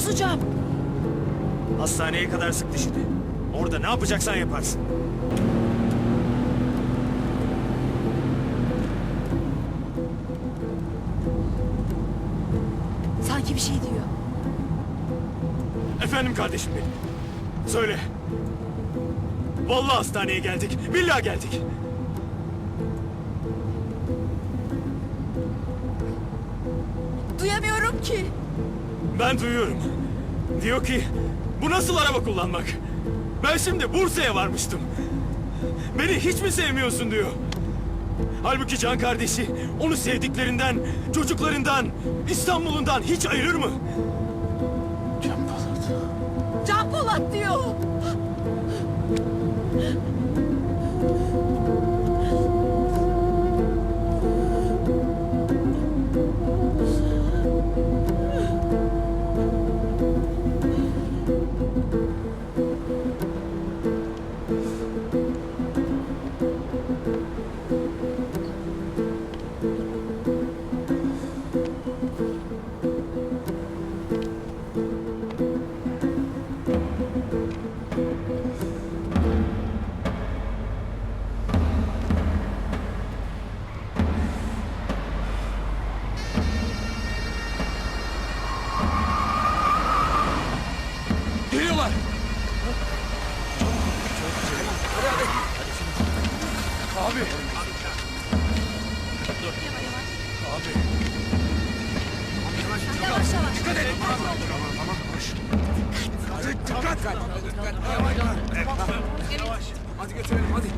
tutacağım. Hastaneye kadar sık dişini. Orada ne yapacaksan yaparsın. Sanki bir şey diyor. Efendim kardeşim benim. Söyle. Vallahi hastaneye geldik. Billahi geldik. Duyamıyorum ki. Ben duyuyorum. Diyor ki bu nasıl araba kullanmak? Ben şimdi Bursa'ya varmıştım. Beni hiç mi sevmiyorsun diyor. Halbuki can kardeşi onu sevdiklerinden, çocuklarından, İstanbul'undan hiç ayırır mı? Can Polat diyor. Geliyorlar. Abi. Abi. Yavaş yavaş. Dikkat et. Dikkat. Dikkat. Hadi götürelim hadi.